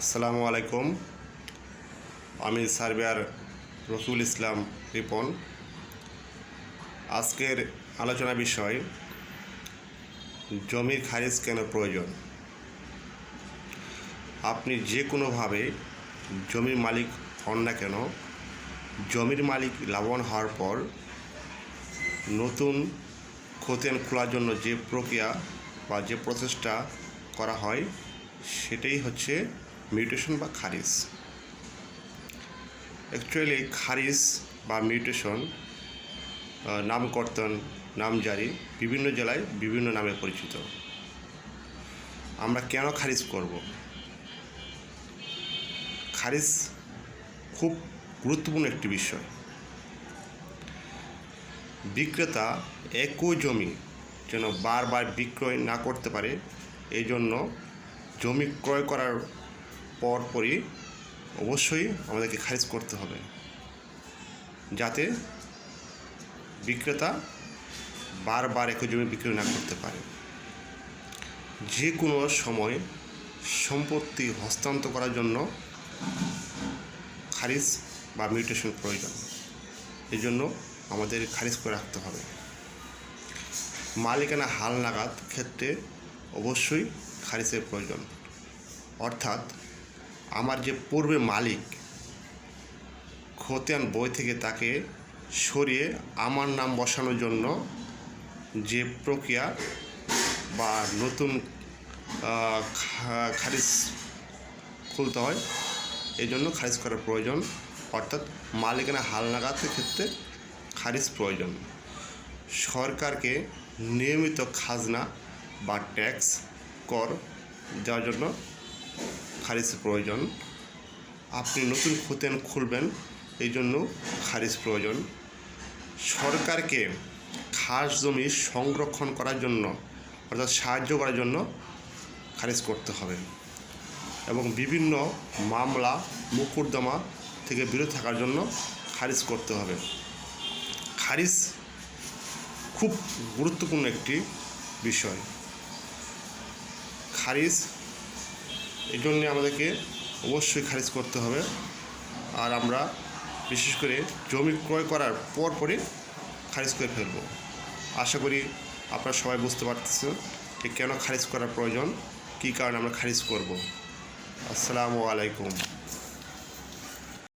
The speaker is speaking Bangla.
আসসালামু আলাইকুম। আমি সার্বিয়ার রসুল ইসলাম রিপন। আজকের আলোচনা বিষয়, জমির খারিজ কেন প্রয়োজন? আপনি যে কোনোভাবে জমির মালিক হন না কেন, জমির মালিক লাভবান হওয়ার পর নতুন খতিয়ান খোলার জন্য যে প্রক্রিয়া বা যে প্রচেষ্টা করা হয়, সেটাই হচ্ছে মিউটেশন বা খারিজ অ্যাকচুয়ালি খারিজ বা মিউটেশন নামকর্তন, নামজারি বিভিন্ন জেলায় বিভিন্ন নামে পরিচিত। আমরা কেন খারিজ করব? খারিজ খুব গুরুত্বপূর্ণ একটি বিষয়। বিক্রেতা একই জমি যেন বারবার বিক্রয় না করতে পারে এই জন্য জমি ক্রয় করার পরপরই অবশ্যই আমাদেরকে খারিজ করতে হবে। যাতে বিক্রেতা বারবার একই জমি বিক্রয় না করতে পারে। যে কোনো সময় সম্পত্তি হস্তান্তর করার জন্য খারিজ বা মিউটেশন প্রয়োজন। এই জন্য আমাদের খারিজ করে রাখতে হবে। মালিকানা হাল নাগাদ ক্ষেত্রে অবশ্যই খারিজের প্রয়োজন। অর্থাৎ আমার যে পূর্বে মালিক, খতিয়ান বই থেকে তাকে সরিয়ে আমার নাম বসানোর জন্য যে প্রক্রিয়া বা নতুন খারিজ খুলতে হয়, এই জন্য খারিজ করার প্রয়োজন। অর্থাৎ মালিকানা হালনাগাদের ক্ষেত্রে খারিজ প্রয়োজন। সরকারকে নিয়মিত খাজনা বা ট্যাক্স কর দেওয়ার জন্য খারিজ প্রয়োজন। আপনি নতুন খতিয়ান খুলবেন, এই জন্য খারিজ প্রয়োজন। সরকারকে খাস জমি সংরক্ষণ করার জন্য, অর্থাৎ সাহায্য করার জন্য খারিজ করতে হবে। এবং বিভিন্ন মামলা মোকদ্দমা থেকে বিরত থাকার জন্য খারিজ করতে হবে। খারিজ খুব গুরুত্বপূর্ণ একটি বিষয়। খারিজ এই জন্যে আমাদেরকে অবশ্যই খারিজ করতে হবে। আর আমরা বিশেষ করে জমি ক্রয় করার পর পরই খারিজ করে ফেলব। আশা করি আপনারা সবাই বুঝতে পারতেছেন যে কেন খারিজ করার প্রয়োজন, কী কারণে আমরা খারিজ করব। আসসালামু আলাইকুম।